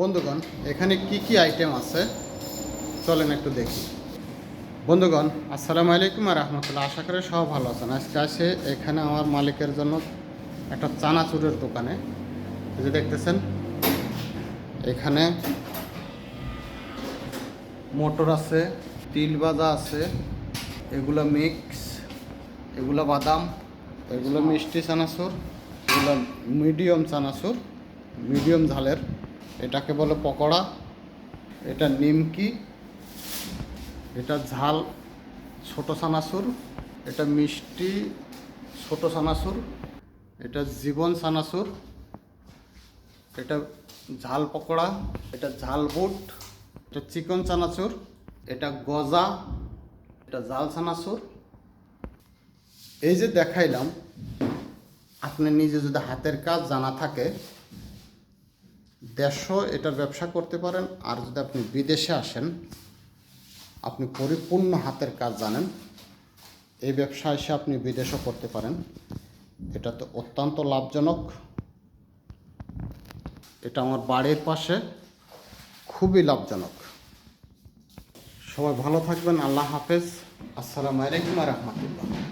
বন্ধুগণ, এখানে কি কি আইটেম আছে? চলেন একটু দেখি। বন্ধুগণ, আসসালামু আলাইকুম আর রহমতুল্লাহ। আশা করি সব ভালো আছেন। আজকে আসে এখানে আমার মালিকের জন্য একটা চানাচুরের দোকানে। যে দেখতেছেন, এখানে মোটর আছে, তিল ভাজা আছে, এগুলো মিক্স, এগুলো বাদাম, এগুলো মিষ্টি চানাচুর, এগুলো মিডিয়াম চানাচুর, মিডিয়াম ঝালের। এটাকে বলে পকোড়া, এটা নিমকি, এটা ঝাল, ছোট সানাসুর, এটা মিষ্টি, ছোট সানাসুর, এটা জীবন সানাসুর, এটা ঝাল পকোড়া, এটা ঝাল বুট, এটা চিকন চানাচুর এটা গজা, এটা জাল চানাচুর এই যে দেখাইলাম, আপনি নিজে যদি হাতের কাজ জানা থাকে দেড়শো এটার ব্যবসা করতে পারেন, আর যদি আপনি বিদেশে আসেন, আপনি পরিপূর্ণ হাতের কাজ জানেন, এই ব্যবসা এসে আপনি বিদেশও করতে পারেন। এটা তো অত্যন্ত লাভজনক। এটা আমার বাড়ির পাশে খুবই লাভজনক। সবাই ভালো থাকবেন, আল্লাহ হাফেজ। আসসালামু আলাইকুম রহমতুল্লাহ।